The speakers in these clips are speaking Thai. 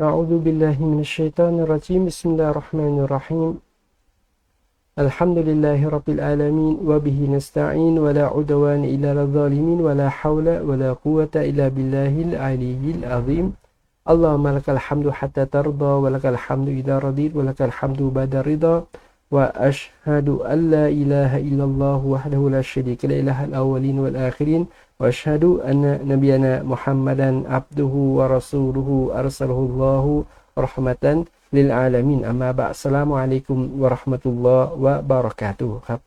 أعوذ بالله من الشيطان الرجيم بسم الله الرحمن الرحيم الحمد لله رب العالمين وبه نستعين ولا عدوان إلا على الظالمين ولا حول ولا قوة إلا بالله العلي العظيم اللهم لك الحمد حتى ترضى ولك الحمد إذا رضيت ولك الحمد بعد الرضا وأشهد أن لا إله إلا الله وحده لا شريك لا إله الأولين والآخرين وأشهد أن نبينا محمدا عبده ورسوله أرسله الله رحمة للعالمين. أما بعد السلام عليكم ورحمة الله وبركاته. ครับ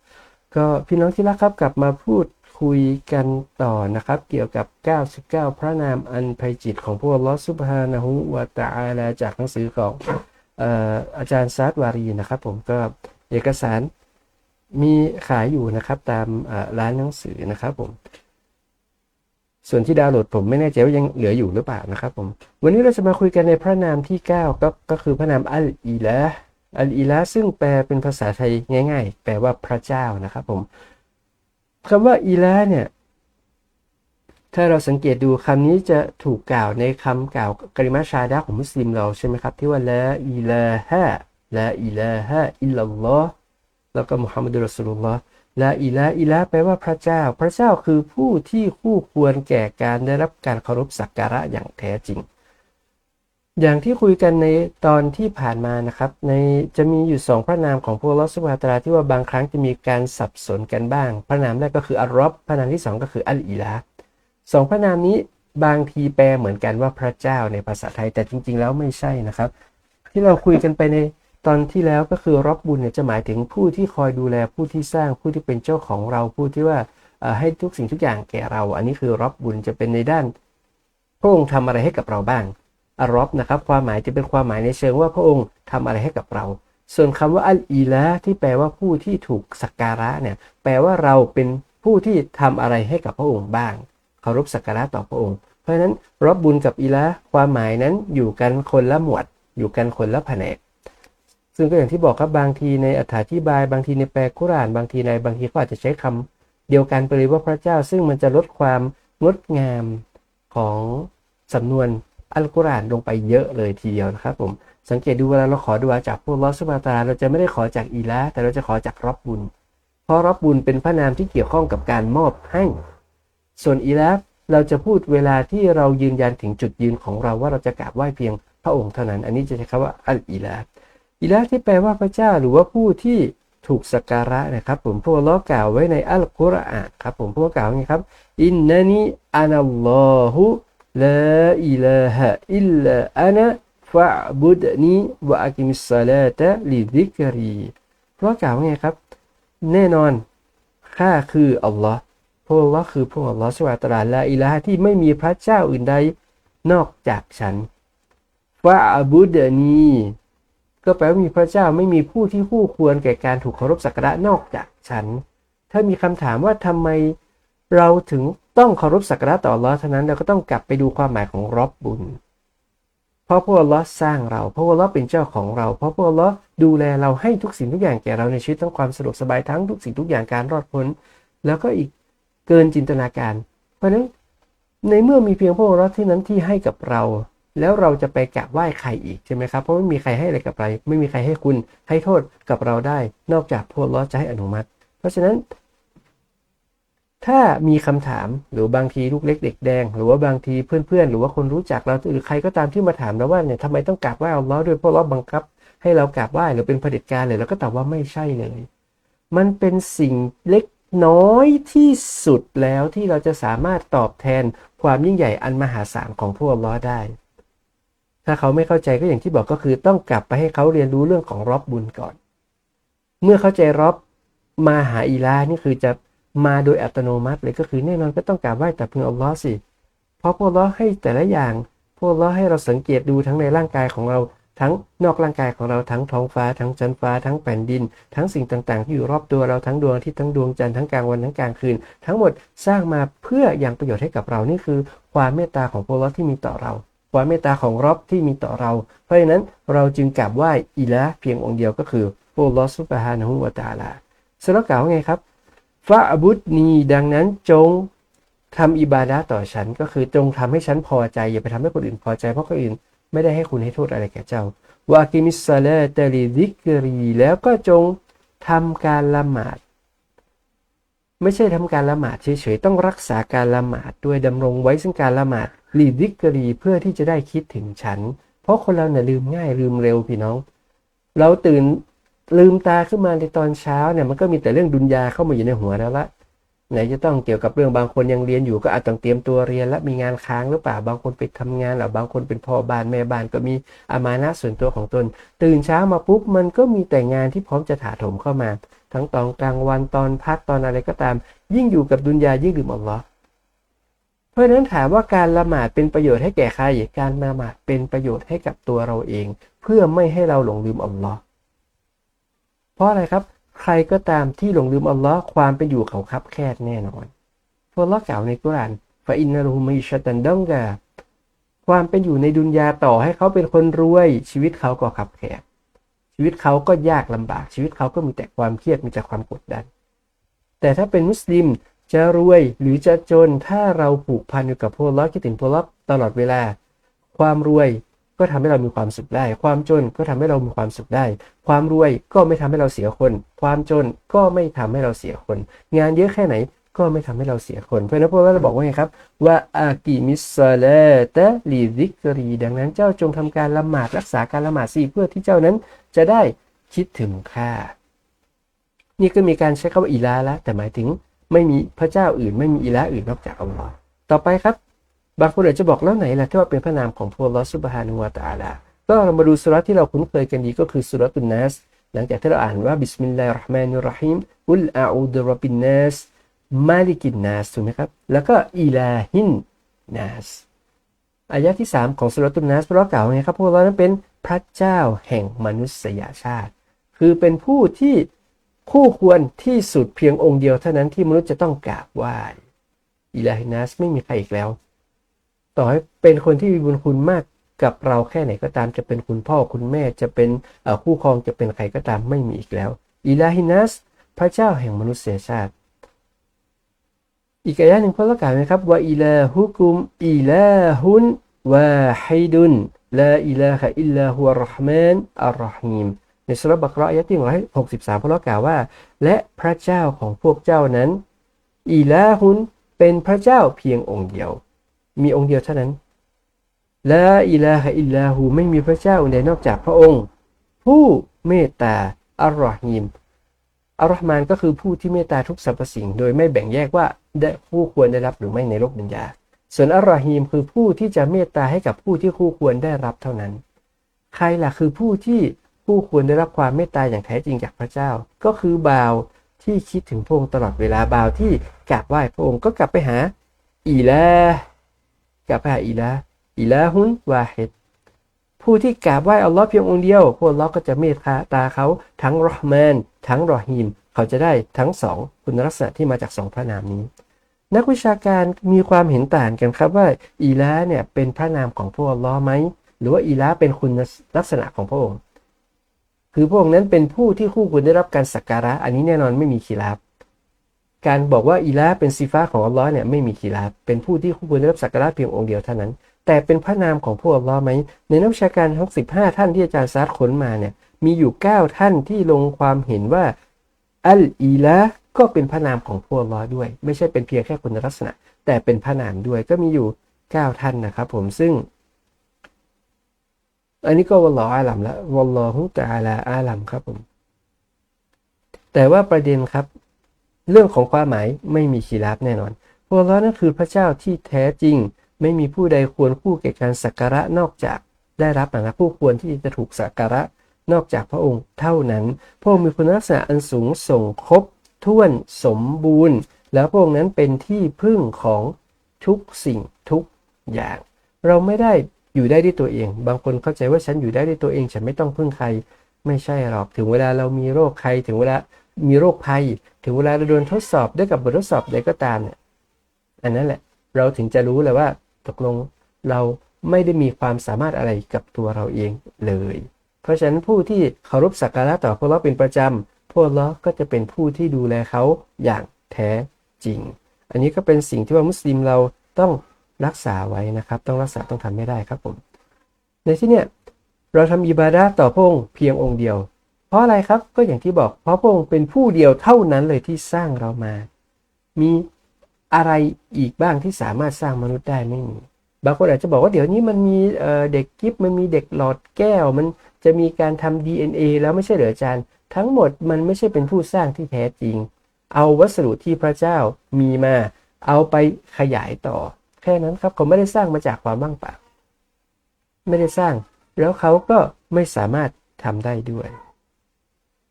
ก็พี่น้องที่รักครับกลับมาพูดคุยกันต่อนะครับ เกี่ยวกับ 99 พระนามอันภัยจิตของพวกลอสุภานะฮุวะตะอาลาจากหนังสือของอาจารย์ซาดวารีนะครับ ผมก็ เอกสารมีขายอยู่นะครับตามร้านหนังสือนะครับผม ส่วนที่ดาวน์โหลดผมไม่แน่ใจว่ายังเหลืออยู่หรือเปล่านะครับผม วันนี้เราจะมาคุยกันในพระนามที่ 9 ก็ก็คือพระนามอัลอีละอัลอีละซึ่งแปลเป็นภาษาไทยง่าย ๆ แปลว่าพระเจ้านะครับผมคำว่าอีละเนี่ย ถ้าเราสังเกตดูคำนี้จะถูกกล่าวในคำกล่าวกริมาชาดาของมุสลิมเราใช่ไหมครับ ที่ว่าละอีละฮะ ละอิลาฮะอิลลัลลอฮ์แล้วก็มุฮัมมัดุลสุลลอฮ์ละอิลาอิลาแปลว่าพระเจ้า พระเจ้าคือผู้ที่คู่ควรแก่การได้รับการเคารพสักการะอย่างแท้จริง อย่างที่คุยกันในตอนที่ผ่านมานะครับ ในจะมีอยู่สองพระนามของพระลอสุภาตราที่ว่าบางครั้งจะมีการสับสนกันบ้าง พระนามแรกก็คืออัลรอบพระนามที่สองก็คืออัลอิลาสองพระนามนี้บางทีแปลเหมือนกันว่าพระเจ้าในภาษาไทยแต่จริง ๆ แล้วไม่ใช่นะครับ ที่เราคุยกันไปใน ตอนที่แล้วก็คือรับบุญเนี่ยจะหมายถึงผู้ที่คอยดูแลผู้ที่สร้างผู้ที่เป็นเจ้าของเราผู้ที่ว่าให้ทุกสิ่งทุกอย่างแก่เรา อันนี้คือรับบุญจะเป็นในด้าน พระองค์ทำอะไรให้กับเราบ้างอรอบนะครับ ความหมายจะเป็นความหมายในเชิงว่าพระองค์ทำอะไรให้กับเรา ส่วนคำว่าอัลอีละที่แปลว่าผู้ที่ถูกสักการะเนี่ยแปลว่าเราเป็นผู้ที่ทำอะไรให้กับพระองค์บ้างเคารพสักการะต่อพระองค์ เพราะฉะนั้นรับบุญกับอีละความหมายนั้นอยู่กันคนละหมวด อยู่กันคนละแผนก ซึ่งก็อย่างที่บอกครับบางทีในอธิบาย บางทีในแปลกุราน บางทีในบางทีก็อาจจะใช้คำเดียวกันไปเลยว่าพระเจ้า ซึ่งมันจะลดความงดงามของสำนวนอัลกุรอานลงไปเยอะเลยทีเดียวนะครับผมสังเกตดูเวลาเราขอดูอาจากพวกลอสมาตาเราจะไม่ได้ขอจากอีละแต่เราจะขอจากรับบุญ เพราะรับบุญเป็นพระนามที่เกี่ยวข้องกับการมอบให้ ส่วนอีละเราจะพูดเวลาที่เรายืนยันถึงจุดยืนของเราว่าเราจะกราบไหว้เพียงพระองค์เท่านั้น อันนี้จะใช้คำว่าอัลอีละ อิละที่แปลว่าพระเจ้าหรือว่าผู้ที่ถูกสักการะนะครับ ผมพวกเรากล่าวไว้ในอัลกุรอานครับ ผมพวกกล่าวไงครับอินนันีอานัลลอฮุลาอิลาฮะอิลลาอานะฟะบุดนีวะอักิมิสซาลาตะลิดิกรีพวกกล่าวไงครับ แน่นอนข้าคืออัลลอฮ์พวกเราคือพวกอัลลอฮ์สวาตราลาอิลาฮะที่ไม่มีพระเจ้าอื่นใดนอกจากฉันฟะบุดนี ก็แปลว่ามีพระเจ้าไม่มีผู้ที่คู่ควรแก่การถูกเคารพสักการะนอกจากฉัน ถ้ามีคำถามว่าทำไมเราถึงต้องเคารพสักการะต่อลอเท่านั้นเราก็ต้องกลับไปดูความหมายของรอบบุญ เพราะพวกลอสร้างเราเพราะพวกลอเป็นเจ้าของเรา เพราะพวกลอดูแลเราให้ทุกสิ่งทุกอย่างแก่เราในชีวิตทั้งความสะดวกสบายทั้งทุกสิ่งทุกอย่างการรอดพ้น แล้วก็อีกเกินจินตนาการ เพราะฉะนั้นในเมื่อมีเพียงพวกลอที่นั้นที่ให้กับเรา แล้วเราจะไปกราบไหว้ใครอีกใช่ไหมครับ เพราะไม่มีใครให้อะไรกับเราไม่มีใครให้คุณให้โทษกับเราได้ นอกจากพวกล้อจะให้อนุมัติ เพราะฉะนั้น ถ้ามีคำถามหรือบางทีลูกเล็กเด็กแดง หรือว่าบางทีเพื่อนๆ หรือว่าคนรู้จักเราหรือใครก็ตามที่มาถามเราว่าเนี่ยทำไมต้องกราบไหว้อัลลอฮ์ด้วยเพราะเราบังคับ ให้เรากราบไหว้หรือเป็นเผด็จการเลยเราก็ตอบว่าไม่ใช่เลย มันเป็นสิ่งเล็กน้อยที่สุดแล้วที่เราจะสามารถตอบแทนความยิ่งใหญ่อันมหาศาลของพวกลลอได้ ถ้าเขาไม่เข้าใจก็อย่างที่บอกก็คือต้องกลับไปให้เขาเรียนรู้เรื่องของรอบบุญก่อน เมื่อเข้าใจรอบมาหาอีลานี่คือจะมาโดยอัตโนมัติเลยก็คือแน่นอนก็ต้องกราบไหว้แต่เพียงอัลลอฮ์สิ เพราะพวกเราให้แต่ละอย่าง พวกเราให้เราสังเกตดูทั้งในร่างกายของเรา ทั้งนอกร่างกายของเราทั้งท้องฟ้า ทั้งจันฟ้า ทั้งแผ่นดิน ทั้งสิ่งต่างๆ ที่อยู่รอบตัวเราทั้งดวงอาทิตย์ทั้งดวงจันทร์ทั้งกลางวันทั้งกลางคืน ทั้งหมดสร้างมาเพื่ออย่างประโยชน์ให้กับเรานี่คือ ความเมตตาของพวกเราที่มีต่อเรา ความเมตตาของรอบที่มีต่อเรา เพราะฉะนั้นเราจึงกราบไหว้อิละเพียงองค์เดียวก็คือโอลอสุบฮานะฮุวาตาลาสโลกล่าวไงครับฟาบุตนีดังนั้นจงทำอิบาดะต่อฉันก็คือจงทำให้ฉันพอใจ อย่าไปทำให้คนอื่นพอใจ เพราะคนอื่นไม่ได้ให้คุณให้โทษอะไรแก่เจ้าวากิมิสซาลาตลิดิกรีแล้วก็จงทำการละหมาด ไม่ใช่ทำการละหมาดเฉยๆต้องรักษาการละหมาดด้วยดำรงไว้ซึ่งการละหมาด ลีดิกรีเพื่อที่จะได้คิดถึงฉัน เพราะคนเราเนี่ยลืมง่ายลืมเร็วพี่น้อง เราตื่นลืมตาขึ้นมาในตอนเช้าเนี่ยมันก็มีแต่เรื่องดุนยาเข้ามาอยู่ในหัวแล้วละไหนจะต้องเกี่ยวกับเรื่องบางคนยังเรียนอยู่ก็อาจต้องเตรียมตัวเรียนและมีงานค้างหรือเปล่าบางคนไปทำงานหรือบางคนเป็นพ่อบ้านแม่บ้านก็มีอามานะส่วนตัวของตน ตื่นเช้ามาปุ๊บมันก็มีแต่งานที่พร้อมจะถาโถมเข้ามา ทั้งตอนกลางวันตอนพักตอนอะไรก็ตาม ยิ่งอยู่กับดุนยายิ่งลืมอัลลอฮ์ เพราะฉะนั้นถามว่าการละหมาดเป็นประโยชน์ให้แก่ใคร การละหมาดเป็นประโยชน์ให้กับตัวเราเอง เพื่อไม่ให้เราหลงลืมอัลลอฮ์เพราะอะไรครับ ใครก็ตามที่หลงลืมอัลลอฮ์ความเป็นอยู่เขาคับแคบแน่นอนพระลอกล่าวในกุรานฟาอินนารูมิชตันดองกาความเป็นอยู่ในดุนยาต่อให้เขาเป็นคนรวย ชีวิตเขาก็ขับแคบชีวิตเขาก็ยากลำบาก ชีวิตเขาก็มีแต่ความเครียดมีแต่ความกดดัน แต่ถ้าเป็นมุสลิม จะรวยหรือจะจนถ้าเราผูกพันอยู่กับโพระลอคิดถึงโพระลอตลอดเวลา ความรวยก็ทำให้เรามีความสุขได้ ความจนก็ทำให้เรามีความสุขได้ ความรวยก็ไม่ทำให้เราเสียคน ความจนก็ไม่ทำให้เราเสียคน งานเยอะแค่ไหนก็ไม่ทำให้เราเสียคน เพราะนั้นพวกเราบอกว่าไงครับว่าอากิมิสลตะลีดิกรี ดังนั้นเจ้าจงทำการละหมาดรักษาการละหมาดสิเพื่อที่เจ้านั้นจะได้คิดถึงข้านี่ก็มีการใช้คำว่าอิลาละแต่หมายถึง ไม่มีพระเจ้าอื่น ไม่มีอิลาอื่นนอกจากอัลลอฮ์ต่อไปครับ บางคนอาจจะบอกแล้วไหนล่ะที่ว่าเป็นพระนามของพระลอสุบฮานุวาตาลาก็เรามาดูสุรที่เราคุ้นเคยกันดีก็คือสุรตุนนัสหลังจากที่เราอ่านว่าบิสมิลลาฮิรราะห์มานิรราะฮีมอุลอาอูดุรับบินนัสมาลิกินนัสถูกไหมครับ แล้วก็อิลาฮินนัสอายะที่ 3 ของสุรตุนนัสพระกล่าวไงครับพวกเรานั้นเป็นพระเจ้าแห่งมนุษยชาติ คือเป็นผู้ที่ คู่ควรที่สุดเพียงองค์เดียวเท่านั้นที่มนุษย์จะต้องกราบไหว้อิลาฮินัสไม่มีใครอีกแล้ว ต่อให้เป็นคนที่มีบุญคุณมากกับเราแค่ไหนก็ตามจะเป็นคุณพ่อคุณแม่จะเป็นคู่ครองจะเป็นใครก็ตามไม่มีอีกแล้วอิลาฮินัส พระเจ้าแห่งมนุษยชาติ อีกอายะหนึ่งพระละกาวนะครับว่าอิลาฮุกุมอิลาฮุนวาฮิดุนลาอิลาฮะอิลลาฮุวะรห์มานอัลรอฮีม ในสุรบักรอายะที่หนึ่งร้อยหกสิบสามพระละกล่าวว่า และพระเจ้าของพวกเจ้านั้นอิลาฮุนเป็นพระเจ้าเพียงองค์เดียว มีองค์เดียวเท่านั้นละอิลาฮะอิลลาหูไม่มีพระเจ้าใดนอกจากพระองค์ ผู้เมตตาอัลลอฮีมอัลลอฮ์มานก็คือผู้ที่เมตตาทุกสรรพสิ่ง โดยไม่แบ่งแยกว่าได้ผู้ควรได้รับหรือไม่ในโลกดุนยาส่วนอัลลอฮีมคือผู้ที่จะเมตตาให้กับผู้ที่คู่ควรได้รับเท่านั้น ใครล่ะคือผู้ที่ ผู้ควรได้รับความเมตตาอย่างแท้จริงจากพระเจ้า ก็คือบ่าวที่คิดถึงพระองค์ตลอดเวลาบ่าวที่กราบไหว้พระองค์ก็กลับไปหาอีลากลับไปหาอีลาอิลาฮุนวาฮิดผู้ที่กราบไหว้อัลลอฮ์เพียงองค์เดียวพวกเราก็จะเมตตาเขาทั้งรอห์มานทั้งรอฮีม เขาจะได้ทั้งสองคุณลักษณะที่มาจากสองพระนามนี้ นักวิชาการมีความเห็นต่างกันครับว่าอีลาเนี่ยเป็นพระนามของพวกอัลลอฮ์ไหมหรือว่าอีลาเป็นคุณลักษณะของพระองค์ คือพระองค์นั้นเป็นผู้ที่คู่ควรได้รับการสักการะ อันนี้แน่นอนไม่มีขีราบการบอกว่าอีลาเป็นซีฟ้าของอัลลอฮ์เนี่ยไม่มีขีราบเป็นผู้ที่คู่ควรได้รับสักการะเพียงองค์เดียวเท่านั้น แต่เป็นพระนามของพวกอัลลอฮ์ไหมในนักวิชาการทั้ง15ท่านที่อาจารย์ซาร์ค้นมาเนี่ยมีอยู่ 9 ท่านที่ลงความเห็นว่าอัลอีละก็เป็นพระนามของพวกอัลลอฮ์ด้วย ไม่ใช่เป็นเพียงแค่คุณลักษณะ แต่เป็นพระนามด้วยก็มีอยู่ 9 ท่านนะครับผมซึ่ง อันนี้ก็วัลลออาลัมละวัลลอฮุตะอาลาอาลัมครับผม แต่ว่าประเด็นครับ เรื่องของความหมายไม่มีขีราบแน่นอนพวกเรานั่นคือพระเจ้าที่แท้จริง ไม่มีผู้ใดควรคู่แก่การสักการะนอกจากได้รับนะผู้ควรที่จะถูกสักการะนอกจากพระองค์เท่านั้น พระองค์มีคุณลักษณะอันสูงส่งครบถ้วนสมบูรณ์ แล้วพระองค์นั้นเป็นที่พึ่งของทุกสิ่งทุกอย่าง เราไม่ได้ อยู่ได้ด้วยตัวเอง บางคนเข้าใจว่าฉันอยู่ได้ด้วยตัวเอง ฉันไม่ต้องพึ่งใคร ไม่ใช่หรอก ถึงเวลาเรามีโรคใคร ถึงเวลามีโรคภัย ถึงเวลาเราโดนทดสอบด้วยกับบททดสอบใดก็ตามเนี่ย อันนั้นแหละ เราถึงจะรู้เลยว่าตกลงเราไม่ได้มีความสามารถอะไรกับตัวเราเองเลย เพราะฉะนั้นผู้ที่เคารพสักการะต่อพระเราเป็นประจำพวกเราก็จะเป็นผู้ที่ดูแลเขาอย่างแท้จริง อันนี้ก็เป็นสิ่งที่ว่ามุสลิมเราต้อง รักษาไว้นะครับ ต้องรักษาต้องทำไม่ได้ครับผม ในที่เนี้ยเราทำอิบาดะต่อพระองค์เพียงองค์เดียว เพราะอะไรครับก็อย่างที่บอก เพราะพระองค์เป็นผู้เดียวเท่านั้นเลยที่สร้างเรามา มีอะไรอีกบ้างที่สามารถสร้างมนุษย์ได้ไม่มีบางคนอาจจะบอกว่าเดี๋ยวนี้มันมีเด็กกิฟมันมีเด็กหลอดแก้ว มันจะมีการทำ DNA แล้วไม่ใช่เหรออาจารย์ ทั้งหมดมันไม่ใช่เป็นผู้สร้างที่แท้จริง เอาวัสดุที่พระเจ้ามีมา เอาไปขยายต่อ แค่นั้นครับเขาไม่ได้สร้างมาจากความว่างเปล่า ไม่ได้สร้าง แล้วเขาก็ไม่สามารถทำได้ด้วย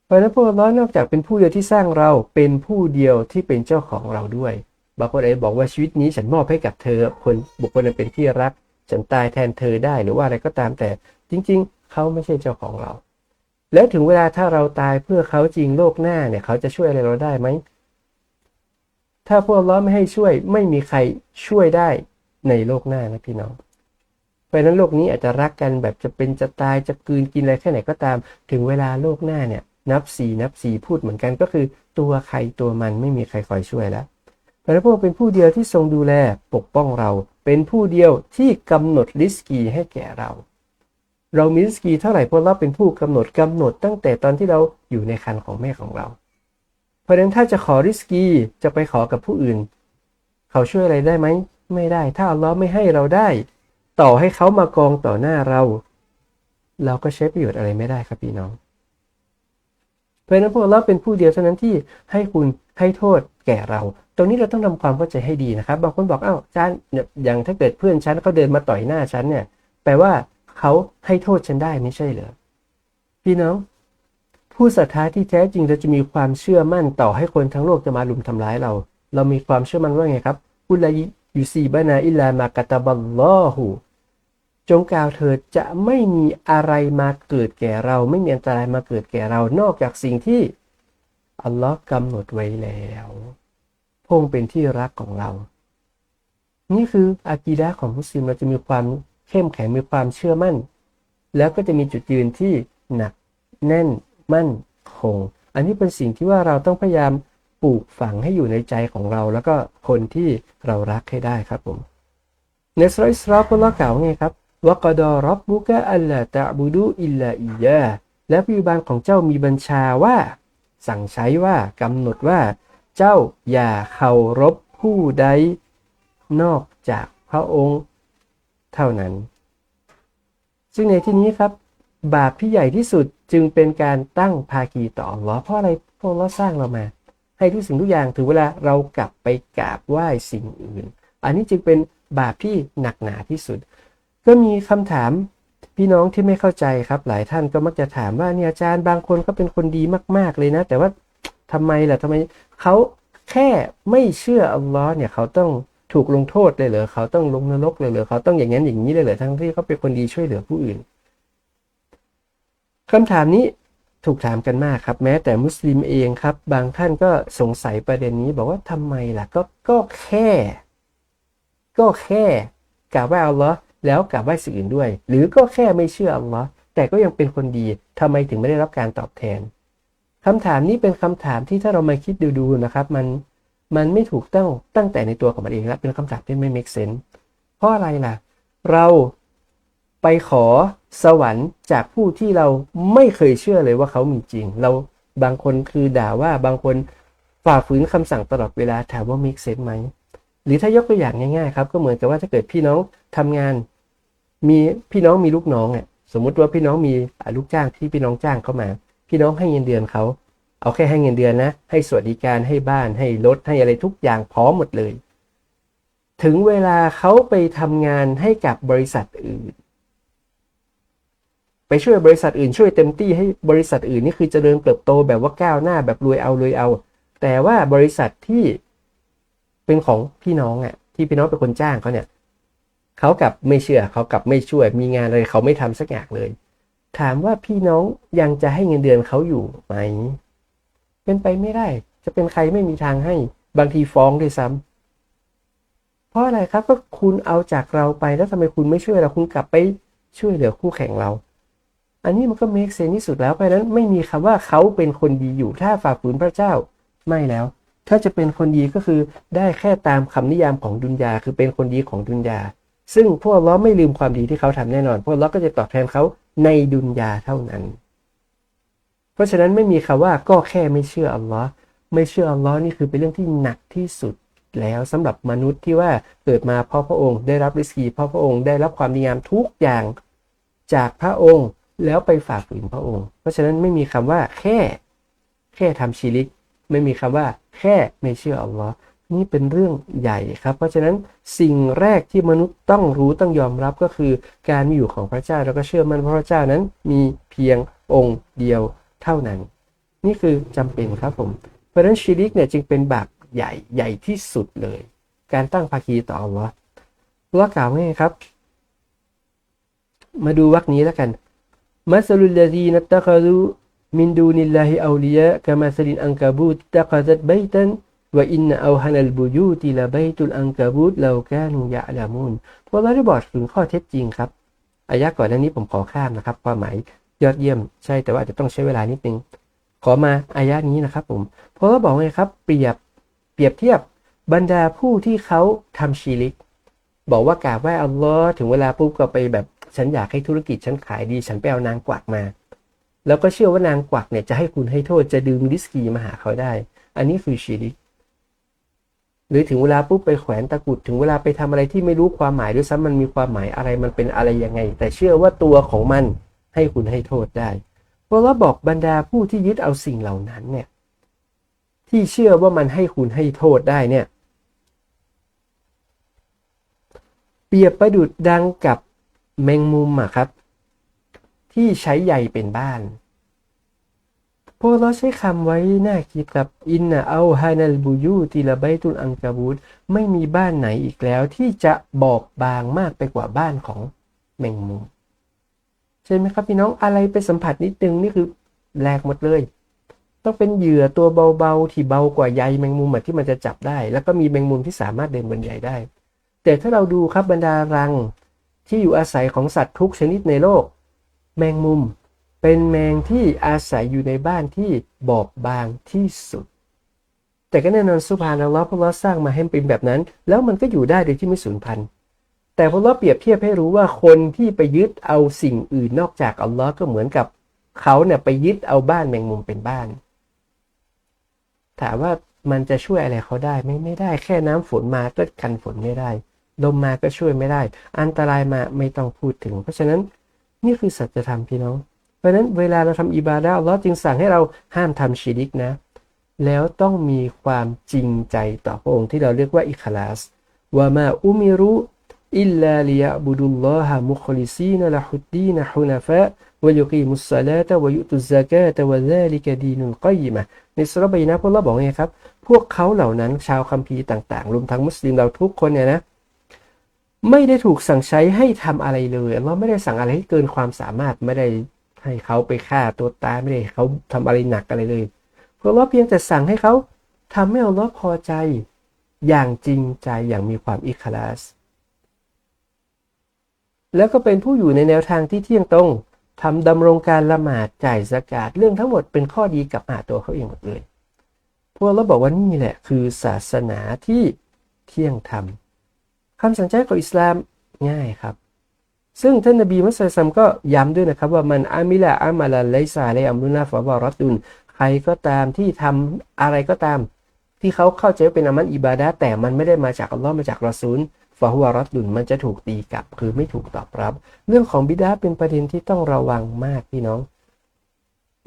เพราะนั้นพวกเรานอกจากเป็นผู้เดียวที่สร้างเราเป็นผู้เดียวที่เป็นเจ้าของเราด้วยบางคนอาจจะบอกว่าชีวิตนี้ฉันมอบให้กับเธอคนบุคคลนั้นเป็นที่รัก ฉันตายแทนเธอได้หรือว่าอะไรก็ตามแต่ จริง ๆ เขาไม่ใช่เจ้าของเรา แล้วถึงเวลาถ้าเราตายเพื่อเขาจริงโลกหน้าเนี่ยเขาจะช่วยอะไรเราได้ไหม ถ้าพวกล้อไม่ให้ช่วย ไม่มีใครช่วยได้ในโลกหน้านะพี่น้อง เพราะนั้นโลกนี้อาจจะรักกันแบบจะเป็นจะตายจะกืนกินอะไรแค่ไหนก็ตาม ถึงเวลาโลกหน้าเนี่ยนับสี่นับสี่พูดเหมือนกันก็คือตัวใครตัวมันไม่มีใครคอยช่วยแล้วพระพุทธเป็นผู้เดียวที่ทรงดูแลปกป้องเรา เป็นผู้เดียวที่กำหนดริสกีให้แก่เรา เรามีริสกีเท่าไหร่พระเราเป็นผู้กำหนดกำหนดตั้งแต่ตอนที่เราอยู่ในครรภ์ของแม่ของเรา เพราะฉะนั้นถ้าจะขอริสกีจะไปขอกับผู้อื่น เขาช่วยอะไรได้ไหม ไม่ได้ ถ้าอัลลอฮ์ไม่ให้เราได้ ต่อให้เขามากองต่อหน้าเรา เราก็ใช้ประโยชน์อะไรไม่ได้ครับพี่น้อง เพราะฉะนั้นพวกเราเป็นผู้เดียวเท่านั้นที่ให้คุณให้โทษแก่เรา ตรงนี้เราต้องทำความเข้าใจให้ดีนะครับ บางคนบอกอ้าวอาจารย์อย่างถ้าเกิดเพื่อนฉันเขาเดินมาต่อยหน้าฉันเนี่ย แปลว่าเขาให้โทษฉันได้ไม่ใช่เหรอพี่น้อง ผู้ศรัทธาที่แท้จริงเราจะมีความเชื่อมั่นต่อให้คนทั้งโลกจะมาลุมทำร้ายเรา เรามีความเชื่อมั่นว่าไงครับอุลายยูซีบานาอิลามากตาบัลลอหูจงกล่าวเถิดจะไม่มีอะไรมาเกิดแก่เรา ไม่มีอันตรายมาเกิดแก่เรานอกจากสิ่งที่อัลลอฮ์กำหนดไว้แล้วพงเป็นที่รักของเรา นี่คืออากีดะของมุสลิมเราจะมีความเข้มแข็งมีความเชื่อมั่น แล้วก็จะมีจุดยืนที่หนักแน่น มั่นคง อันนี้เป็นสิ่งที่ว่าเราต้องพยายามปลูกฝังให้อยู่ในใจของเรา แล้วก็คนที่เรารักให้ได้ครับผมในสุรอิสราพละกล่าวไงครับวกดอรับบุกะอัลลาตะบูดูอิลลาอียาและพิบาลของเจ้ามีบัญชาว่า สั่งใช้ว่ากำหนดว่า เจ้าอย่าเคารพผู้ใดนอกจากพระองค์ เท่านั้น ซึ่งในที่นี้ครับ บาปที่ใหญ่ที่สุดจึงเป็นการตั้งภาคีต่ออัลลอฮ์เพราะอะไรพระองค์สร้างเรามา ให้ทุกสิ่งทุกอย่างถึงเวลาเรากลับไปกราบไหว้สิ่งอื่น อันนี้จึงเป็นบาปที่หนักหนาที่สุด ก็มีคำถามพี่น้องที่ไม่เข้าใจครับ หลายท่านก็มักจะถามว่าเนี่ยอาจารย์บางคนก็เป็นคนดีมาก ๆเลยนะ แต่ว่าทำไมล่ะทำไมเขาแค่ไม่เชื่ออัลลอฮ์เนี่ยเขาต้องถูกลงโทษเลยเหรอเขาต้องลงนรกเลยเหรอเขาต้องอย่างนั้นอย่างนี้เลยเหรอทั้งที่เขาเป็นคนดีช่วยเหลือผู้อื่น คำถามนี้ถูกถามกันมากครับ แม้แต่มุสลิมเองครับ บางท่านก็สงสัยประเด็นนี้ บอกว่าทำไมล่ะก็ก็แค่ ก็แค่กราบไหว้อัลลอฮ์แล้วกราบไหว้สิ่งอื่นด้วย หรือก็แค่ไม่เชื่ออัลลอฮ์แต่ก็ยังเป็นคนดีทำไมถึงไม่ได้รับการตอบแทนคำถามนี้เป็นคำถามที่ถ้าเรามาคิดดูๆนะครับ มันมันไม่ถูกต้องตั้งแต่ในตัวของมันเองแล้วเป็นคำถามที่ไม่ make sense เพราะอะไรล่ะ เรา ไปขอสวรรค์จากผู้ที่เราไม่เคยเชื่อเลยว่าเขามีจริง เราบางคนคือด่าว่าบางคนฝ่าฝืนคำสั่งตลอดเวลาถามว่า make sense ไหมหรือถ้ายกตัวอย่างง่ายๆครับก็เหมือนกับว่าถ้าเกิดพี่น้องทำงาน มีพี่น้องมีลูกน้องเนี่ยสมมุติว่าพี่น้องมีลูกจ้างที่พี่น้องจ้างเข้ามา พี่น้องให้เงินเดือนเขาเอาแค่ให้เงินเดือนนะ ให้สวัสดิการให้บ้านให้รถให้อะไรทุกอย่างพร้อมหมดเลย ถึงเวลาเขาไปทำงานให้กับบริษัทอื่น ไปช่วยบริษัทอื่นช่วยเต็มที่ให้บริษัทอื่นนี่คือจเจริญเติบโตแบบว่าก้าวหน้าแบบรวยเอารวยเอา แต่ว่าบริษัทที่เป็นของพี่น้องอะที่พี่น้องเป็นคนจ้างเขาเนี่ยเขากับไม่เชื่อเขากับไม่ช่วยมีงานอะไรเขาไม่ทำสักอย่างเลย ถามว่าพี่น้องยังจะให้เงินเดือนเขาอยู่ไหมเป็นไปไม่ได้ จะเป็นใครไม่มีทางให้บางทีฟ้องด้วยซ้ำเพราะอะไรครับก็คุณเอาจากเราไปแล้วทำไมคุณไม่ช่วยเราคุณกลับไปช่วยเหลือคู่แข่งเรา อันนี้มันก็เมคเซนที่สุดแล้วเพราะนั้นไม่มีคำว่าเขาเป็นคนดีอยู่ถ้าฝ่าฝืนพระเจ้าไม่แล้ว ถ้าจะเป็นคนดีก็คือได้แค่ตามคำนิยามของดุนยาคือเป็นคนดีของดุนยา ซึ่งพวกเราไม่ลืมความดีที่เขาทำแน่นอน พวกเราก็จะตอบแทนเขาในดุนยาเท่านั้น เพราะฉะนั้นไม่มีคำว่าก็แค่ไม่เชื่ออัลลอฮ์ไม่เชื่ออัลลอฮ์นี่คือเป็นเรื่องที่หนักที่สุดแล้วสำหรับมนุษย์ที่ว่าเกิดมาเพราะพระองค์ได้รับริสกีเพราะพระองค์ได้รับความดีงามทุกอย่างจากพระองค์ แล้วไปฝ่าฝืนพระองค์ เพราะฉะนั้นไม่มีคำว่าแค่ แค่ทำชีริก ไม่มีคำว่า แค่ไม่เชื่ออัลลอฮ์นี่เป็นเรื่องใหญ่ครับ เพราะฉะนั้นสิ่งแรกที่มนุษย์ต้องรู้ต้องยอมรับก็คือ การมีอยู่ของพระเจ้าแล้วก็เชื่อมั่นพระเจ้านั้นมีเพียงองค์เดียวเท่านั้น นี่คือจำเป็นครับผม เพราะฉะนั้นชีริกเนี่ยจึงเป็นบาปใหญ่ใหญ่ที่สุดเลย การตั้งภาคีต่ออัลลอฮ์ว่ากล่าวไงครับ มาดูวรรคนี้แล้วกัน มัสลุลลดีนัตตะคารูมินดูนิลลาฮิอูลียะกามาสลินอังกาบูตตะกัดบัยตันว่าอินเอาฮันัลบุยูติลาบัยตุลอังกาบูตเลาแกนุยะลามุนพวกเราได้บอกถึงข้อเท็จจริงครับอายะก่อนหน้านี้ผมขอข้ามนะครับ ความหมายยอดเยี่ยมใช่แต่ว่าจะต้องใช้เวลานิดนึง ขอมาอายะนี้นะครับผมเพราะว่าบอกไงครับ เปรียบเปรียบเทียบบรรดาผู้ที่เขาทำชีริก บอกว่ากราบไหว้อัลลอฮ์ถึงเวลาปุ๊บก็ไปแบบ ฉันอยากให้ธุรกิจฉันขายดี ฉันไปเอานางกวักมา แล้วก็เชื่อว่านางกวักเนี่ยจะให้คุณให้โทษจะดึงดิสกีมาหาเขาได้ อันนี้คือชีริกหรือถึงเวลาปุ๊บไปแขวนตะกุดถึงเวลาไปทำอะไรที่ไม่รู้ความหมายด้วยซ้ำมันมีความหมายอะไรมันเป็นอะไรยังไง แต่เชื่อว่าตัวของมันให้คุณให้โทษได้ เพราะว่าบอกบรรดาผู้ที่ยึดเอาสิ่งเหล่านั้นเนี่ยที่เชื่อว่ามันให้คุณให้โทษได้เนี่ยเปรียบประดุดดังกับ แมงมุมอะครับ ที่ใช้ใยเป็นบ้านพวกเราใช้คำไว้น่าคิดครับอินนะเอาฮานัลบูยูติละใบตุนอังกาบูดไม่มีบ้านไหนอีกแล้ว ที่จะบอกบางมากไปกว่าบ้านของแมงมุมใช่ไหมครับพี่น้องอะไรไปสัมผัสนิดนึงนี่คือแหลกหมดเลย ต้องเป็นเหยื่อตัวเบาๆที่เบากว่าใยแมงมุมที่มันจะจับได้ แล้วก็มีแมงมุมที่สามารถเดินบนใยได้ แต่ถ้าเราดูครับบรรดารัง ที่อยู่อาศัยของสัตว์ทุกชนิดในโลก แมงมุมเป็นแมงที่อาศัยอยู่ในบ้านที่บอบบางที่สุด แต่ก็แน่นอนสุภานัลลอฮ์พระลอสร้างมาให้เป็นแบบนั้น แล้วมันก็อยู่ได้โดยที่ไม่สูญพันธุ์แต่พระลอเปรียบเทียบให้รู้ว่าคนที่ไปยึดเอาสิ่งอื่นนอกจากอัลลอฮ์ก็เหมือนกับเขาเนี่ยไปยึดเอาบ้านแมงมุมเป็นบ้าน ถามว่ามันจะช่วยอะไรเขาได้ไม่ไม่ได้แค่น้ำฝนมาก็กันฝนไม่ได้ ลมมาก็ช่วยไม่ได้ อันตรายมาไม่ต้องพูดถึง เพราะฉะนั้นนี่คือสัจธรรมพี่น้อง เพราะฉะนั้นเวลาเราทำอิบาดะเราจึงสั่งให้เราห้ามทำชีริกนะ แล้วต้องมีความจริงใจต่อพระองค์ที่เราเรียกว่าอิคลาสว่ามาอุมิรุอิลลาลิยะบุดุลลอฮะมุคลิซีนละฮุดดีนฮุนฟะวยุกีมุสลาตวยุตุซากาตวะซาลิกดีนุลกัยมะในสุรบายนะพวกเราบอกไงครับ พวกเขาเหล่านั้นชาวคัมภีร์ต่าง ๆ รวมทั้งมุสลิมเราทุกคนเนี่ยนะ ไม่ได้ถูกสั่งใช้ให้ทำอะไรเลยเราไม่ได้สั่งอะไรให้เกินความสามารถไม่ได้ให้เขาไปฆ่าตัวตายไม่ได้เขาทำอะไรหนักอะไรเลยเพราะว่าเพียงแต่สั่งให้เขาทำให้อัลลอฮ์พอใจ อย่างจริงใจอย่างมีความอิคลาส แล้วก็เป็นผู้อยู่ในแนวทางที่เที่ยงตรงทำดำรงการละหมาดจ่ายสกาดเรื่องทั้งหมดเป็นข้อดีกับอาตัวเขาเองหมดเลย พวกเราบอกว่านี่แหละคือศาสนาที่เที่ยงธรรม คำสั่งใช้ของอิสลามง่ายครับ ซึ่งท่านนบีมุสลิมก็ย้ำด้วยนะครับว่ามันอามิละอามาลาไลซาเลอัมรุนาฟะบารอดุนใครก็ตามที่ทำอะไรก็ตาม ที่เขาเข้าใจเป็นอามันอิบาดะแต่มันไม่ได้มาจากอัลลอฮ์มาจากรอซูลฟาฮุวารอดุนมันจะถูกตีกลับ คือไม่ถูกตอบรับ เรื่องของบิดาเป็นประเด็นที่ต้องระวังมากพี่น้อง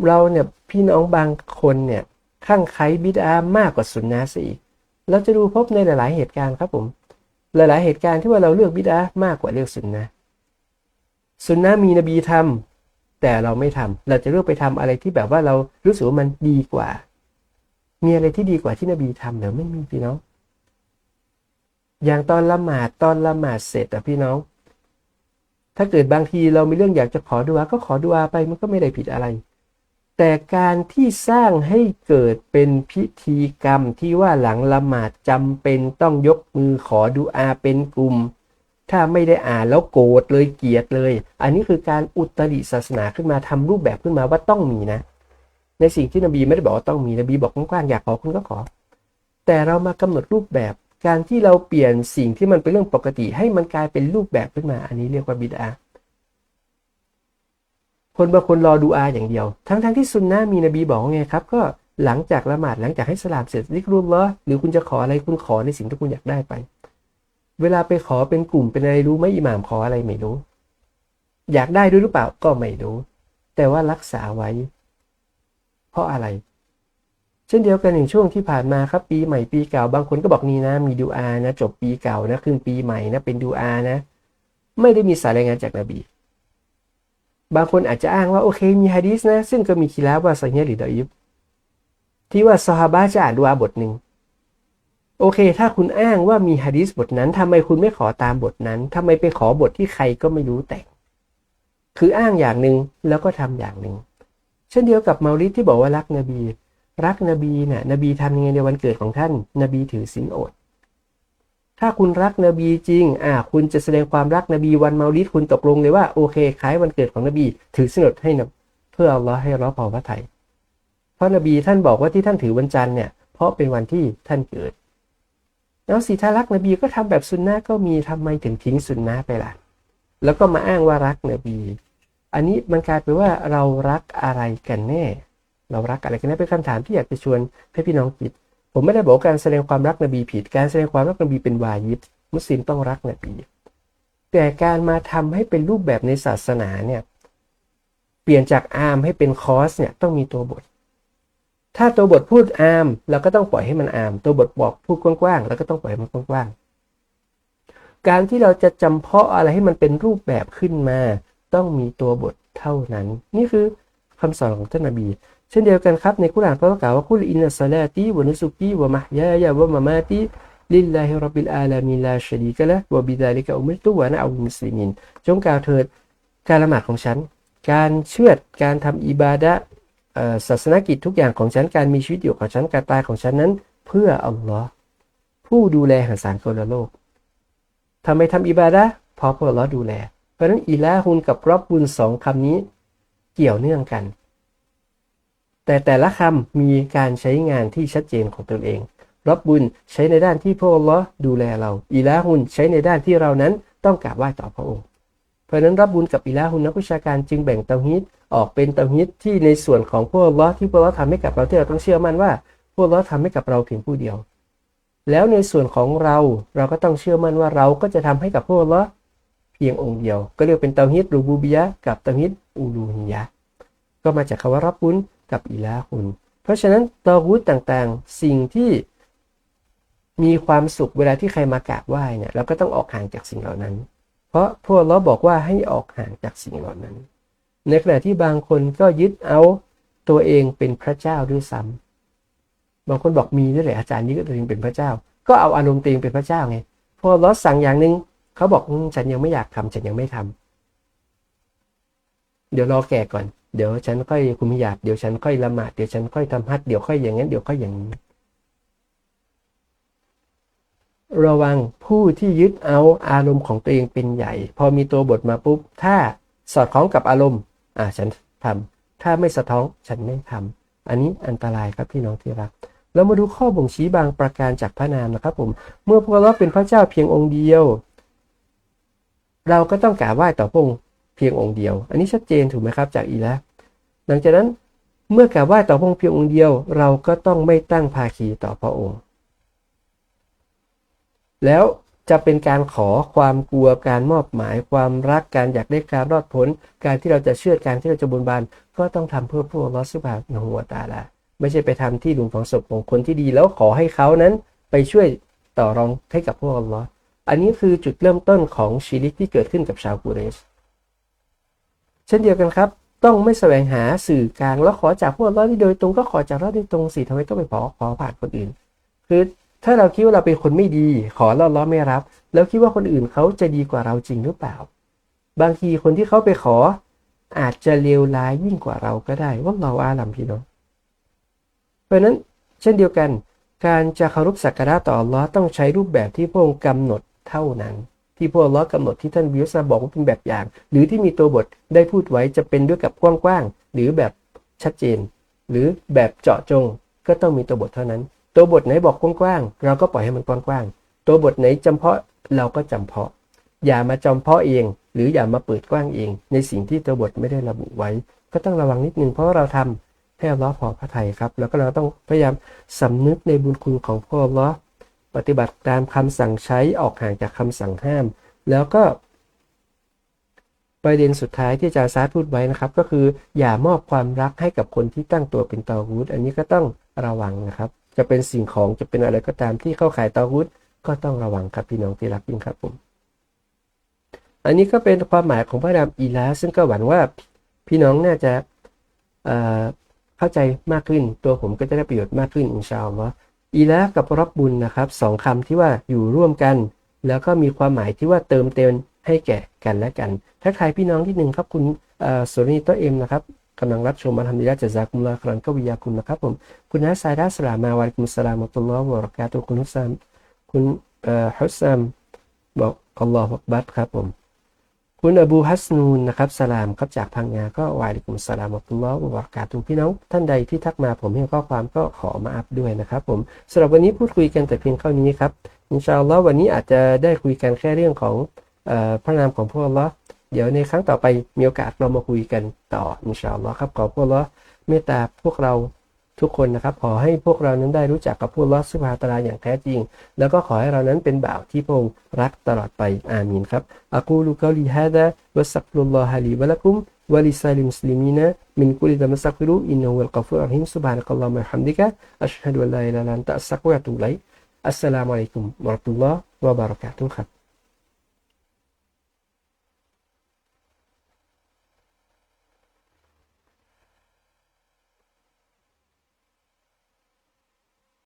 เราเนี่ยพี่น้องบางคนเนี่ยข้างไคบิดามากกว่าสุนนะสิเราจะดูพบในหลาย ๆ เหตุการณ์ครับผม หลาย ๆ เหตุการณ์ที่ว่าเราเลือกบิดามากกว่าเลือกสุนนะสุนนะมีนบีทำแต่เราไม่ทำเราจะเลือกไปทำอะไรที่แบบว่าเรารู้สึกว่ามันดีกว่า มีอะไรที่ดีกว่าที่นบีทำหรือไม่มีพี่น้อง อย่างตอนละหมาดตอนละหมาดเสร็จอะพี่น้อง ถ้าเกิดบางทีเรามีเรื่องอยากจะขอดุอาก็ขอดุอาไปมันก็ไม่ได้ผิดอะไร แต่การที่สร้างให้เกิดเป็นพิธีกรรมที่ว่าหลังละหมาดจำเป็นต้องยกมือขอดูอาเป็นกลุ่ม ถ้าไม่ได้อ่านแล้วโกรธเลยเกลียดเลย อันนี้คือการอุตริศาสนาขึ้นมาทำรูปแบบขึ้นมาว่าต้องมีนะ ในสิ่งที่นบีไม่ได้บอกว่าต้องมีนบีบอกกว้างๆอยากขอคุณก็ขอ แต่เรามากำหนดรูปแบบ การที่เราเปลี่ยนสิ่งที่มันเป็นเรื่องปกติ ให้มันกลายเป็นรูปแบบขึ้นมา อันนี้เรียกว่าบิดา คนบางคนรอดูอาอย่างเดียว ทั้งๆทที่ซุนนะมีนบีบอกไงครับ ก็หลังจากละหมาดหลังจากให้สลามเสร็จริกรุลละหรือคุณจะขออะไรคุณขอในสิ่งที่คุณอยากได้ไป เวลาไปขอเป็นกลุ่มเป็นอะไรรู้ไหมอิหม่ามขออะไรไม่รู้ อยากได้ด้วยหรือเปล่าก็ไม่รู้ แต่ว่ารักษาไว้ เพราะอะไร เช่นเดียวกันอย่างช่วงที่ผ่านมาครับ ปีใหม่ปีเก่าบางคนก็บอกนี่นะ มีดูอานะ จบปีเก่านะขึ้นปีใหม่นะเป็นดูอานะ ไม่ได้มีสายรายงานจากนบี บางคนอาจจะอ้างว่าโอเคมีฮะดีสนะ ซึ่งก็มีคีลาว่าสัญญาหรือดอยิบที่ว่าซอฮาบะจะอ่านดูอาบทหนึ่งโอเค ถ้าคุณอ้างว่ามีฮะดีสบทนั้นทำไมคุณไม่ขอตามบทนั้นทำไมไปขอบทที่ใครก็ไม่รู้แต่ง คืออ้างอย่างหนึ่งแล้วก็ทำอย่างหนึ่ง เช่นเดียวกับเมาลิดที่บอกว่ารักนบี รักนบีนะ่ะนบีทำยังไงในวันเกิดของท่าน นบีถือศีลอด ถ้าคุณรักนบีจริง อ่า คุณจะแสดงความรักนบีวันเมาลิดคุณตกลงเลยว่าโอเคคล้ายวันเกิดของนบี ถือสนดให้นะเพื่ออัลลอฮ์ให้เราพอพระไทยเพราะนบีท่านบอกว่าที่ท่านถือวันจันทร์เนี่ย เพราะเป็นวันที่ท่านเกิด แล้วสีถ้ารักนบีก็ทำแบบสุนนะก็มีทำไมถึงทิ้งสุนนะไปล่ะ แล้วก็มาอ้างว่ารักนบี อันนี้มันกลายเป็นว่าเรารักอะไรกันแน่ เรารักอะไรกันแน่เป็นคำถามที่อยากจะชวนให้พี่น้องคิด ผมไม่ได้บอกการแสดงความรักนบีผิด การแสดงความรักนบีเป็นวายิบมุสลิมต้องรักนบีแต่การมาทำให้เป็นรูปแบบในศาสนาเนี่ยเปลี่ยนจากอาร์มให้เป็นคอสเนี่ยต้องมีตัวบท ถ้าตัวบทพูดอาร์มเราก็ต้องปล่อยให้มันอาร์มตัวบทบอกพูดกว้างๆแล้วก็ต้องปล่อยมันกว้างๆการที่เราจะจำเพาะอะไรให้มันเป็นรูปแบบขึ้นมา ต้องมีตัวบทเท่านั้น นี่คือคำสอนของท่านนบี เช่นเดียวกันครับในคุรานพระกล่าวว่าคุลอินนัสลาตีวะนุสุกีวะมะฮยายะวะมะมาตีลิลลาฮิรับบิลอาลามีลาชดีกะละวะบิดาลิกะอุมิตุวะนะอัลมุสลิมิน จงกล่าวเถิดการละหมาดของฉัน การเชื่อดการทำอิบาดะศาสนกิจทุกอย่างของฉันการมีชีวิตอยู่ของฉันการตายของฉันนั้น เพื่ออัลลอฮ์ผู้ดูแลแห่งสารคนละโลกทำไมทำอิบาดะเพราะพระอัลลอฮ์ดูแล เพราะนั้นอิละฮุนกับรับบุญสองคำนี้เกี่ยวเนื่องกัน แต่แต่ละคำมีการใช้งานที่ชัดเจนของตนเองรับบุญใช้ในด้านที่พระองค์ดูแลเรา อีลาหุนใช้ในด้านที่เรานั้นต้องกราบไหว้ต่อพระองค์ เพราะนั้นรับบุญกับอีลาหุนนักวิชาการจึงแบ่งเตาฮิตออกเป็นเตาฮิตที่ในส่วนของพระองค์ที่พระองค์ทำให้กับเราที่เราต้องเชื่อมั่นว่าพระองค์ทำให้กับเราเพียงผู้เดียว แล้วในส่วนของเราเราก็ต้องเชื่อมั่นว่าเราก็จะทำให้กับพระองค์เพียงองค์เดียว ก็เรียกเป็นเตาฮิตรูบูบิยะกับเตาฮิตอูลูฮิยะก็มาจากคำว่ารับบุญ กับอิลาคุณ เพราะฉะนั้นตอรุตต่างๆ สิ่งที่มีความสุขเวลาที่ใครมากราบไหว้เนี่ยเราก็ต้องออกห่างจากสิ่งเหล่านั้น เพราะพวกเราบอกว่าให้ออกห่างจากสิ่งเหล่านั้น ในขณะที่บางคนก็ยึดเอาตัวเองเป็นพระเจ้าด้วยซ้ำบางคนบอกมีด้วยแหละอาจารย์นี้ก็ตัวเองเป็นพระเจ้า ก็เอาอารมณ์ตัวเองเป็นพระเจ้าไงพอเราสั่งอย่างหนึ่งเขาบอกฉันยังไม่อยากทำฉันยังไม่ทำเดี๋ยวรอแก่ก่อน เดี๋ยวฉันค่อยคุมหยาดเดี๋ยวฉันค่อยละหมาดเดี๋ยวฉันค่อยทำฮัดเดี๋ยวค่อยอย่างนั้นเดี๋ยวค่อยอย่างนี้ระวังผู้ที่ยึดเอาอารมณ์ของตัวเองเป็นใหญ่ พอมีตัวบทมาปุ๊บ ถ้าสอดคล้องกับอารมณ์ อ่าฉันทำถ้าไม่สะท้องฉันไม่ทำอันนี้อันตรายครับพี่น้องที่รัก เรามาดูข้อบ่งชี้บางประการจากพระนามนะครับผม เมื่อพวกเราเป็นพระเจ้าเพียงองค์เดียว เราก็ต้องกราบไหว้ต่อพระองค์เพียงองค์เดียว อันนี้ชัดเจนถูกไหมครับจากอีแล้ว หลังจากนั้นเมื่อกราบไหว้ต่อพระองค์เพียงองค์เดียว เราก็ต้องไม่ตั้งภาคีต่อพระองค์ แล้วจะเป็นการขอความกลัวการมอบหมาย ความรักการอยากได้การรอดพ้นการที่เราจะเชื่อการที่เราจะบุญบานก็ต้องทำเพื่อพวกลอสุบาหนหัวตาละไม่ใช่ไปทำที่หลุมฝังศพของคนที่ดี แล้วขอให้เขานั้นไปช่วยต่อรองให้กับพวกลออันนี้คือจุดเริ่มต้นของชีริกที่เกิดขึ้นกับชาวกุเรช เช่นเดียวกันครับ ต้องไม่แสวงหาสื่อกลางแล้วขอจากพวกเราที่โดยตรงก็ขอจากเราโดยตรงสิทำไมต้องไปขอขอผ่านคนอื่น คือถ้าเราคิดว่าเราเป็นคนไม่ดี ขอเราล้อไม่รับ แล้วคิดว่าคนอื่นเขาจะดีกว่าเราจริงหรือเปล่า บางทีคนที่เขาไปขออาจจะเลวร้ายยิ่งกว่าเราก็ได้ว่าเราอาลัมพี่น้องเพราะนั้นเช่นเดียวกัน การจะเคารพสักการะต่ออัลลอฮ์ต้องใช้รูปแบบที่พระองค์กำหนดเท่านั้น ที่พวกล้อกำหนดที่ท่านวิวซาบอกว่าเป็นแบบอย่าง หรือที่มีตัวบทได้พูดไว้จะเป็นด้วยกับกว้างๆหรือแบบชัดเจน หรือแบบเจาะจง ก็ต้องมีตัวบทเท่านั้น ตัวบทไหนบอกกว้างๆเราก็ปล่อยให้มันกว้างๆตัวบทไหนจำเพาะเราก็จำเพาะ อย่ามาจำเพาะเอง หรืออย่ามาเปิดกว้างเอง ในสิ่งที่ตัวบทไม่ได้ระบุไว้ ก็ต้องระวังนิดนึงเพราะาเราทำให้อัลลอฮ์พอพระทัยครับ แล้วก็เราต้องพยายามสำนึกในบุญคุณของพระอัลลอฮ์ ปฏิบัติตามคำสั่งใช้ออกห่างจากคำสั่งห้าม แล้วก็ ประเด็นสุดท้ายที่อาจารย์ซาร์พูดไว้นะครับ ก็คืออย่ามอบความรักให้กับคนที่ตั้งตัวเป็นตอฮูดอันนี้ก็ต้องระวังนะครับ จะเป็นสิ่งของจะเป็นอะไรก็ตามที่เข้าข่ายตอฮูดก็ต้องระวังครับพี่น้องที่รักยิ่งครับผมอันนี้ก็เป็นความหมายของพระนามอีลาซึ่งก็หวังว่าพี่น้องน่าจะเอ่อเข้าใจมากขึ้น ตัวผมก็จะได้ประโยชน์มากขึ้นอินชาอัลลอฮ์ อีลากับรับบุญนะครับสองคำที่ว่าอยู่ร่วมกัน แล้วก็มีความหมายที่ว่าเติมเต็มให้แก่กันและกันทักทายพี่น้องที่หนึ่งครับคุณสุรินทร์โตเอ็มนะครับกำลังรับชมมาทำดีและจะจากุมลาครันก็วิยาคุณนะครับผมคุณนัสไซดาสลามาวะลัยกุมสลามอัตุลลอฮ์วะราะกาตุคุณฮุสซามคุณเอ่อฮุสซามบอกอัลลอฮฺอักบัรครับผม คุณอบูฮัสนูนนะครับสลามครับจากพังงาก็วาลิกุมสลามอัตุลลอฮ์วะบากาตุพี่น้อง ท่านใดที่ทักมาผมเห็นข้อความก็ขอมาอัพด้วยนะครับผมสำหรับวันนี้พูดคุยกันแต่เพียงเท่านี้ครับอินชาอัลลอฮ์วันนี้อาจจะได้คุยกันแค่เรื่องของออพระนามของพระอัลลอฮ์เดี๋ยวในครั้งต่อไปมีโอกาสเรามาคุยกันต่ออินชาอัลลอฮ์ครับขอพระอัลลอฮ์เมตตาพวกเรา ทุกคนนะครับ ขอให้พวกเรานั้นได้รู้จักกับพระอัลอสุบฮาตะอาลาอย่างแท้จริง แล้วก็ขอให้เรานั้นเป็นบ่าวที่พระองค์รักตลอดไปอามีนครับอะกูลุกาลีฮาดะวัสักฟุลลอฮะลีวะลักุมวะลิซาลิมุสลิมีนะมินกุลิดะมัสักฟิรุอินนะฮุวัลกอฟูรรฮิมซุบฮานะกัลลอฮุมะฮัมดิกะอัชฮะดุอัลลาอิลาฮะอิลลัลันตะสักวะตูไลอัสสลามุอะลัยกุมวะราะห์มะตุลลอฮ์วะบะเราะกาตุฮ์ครับ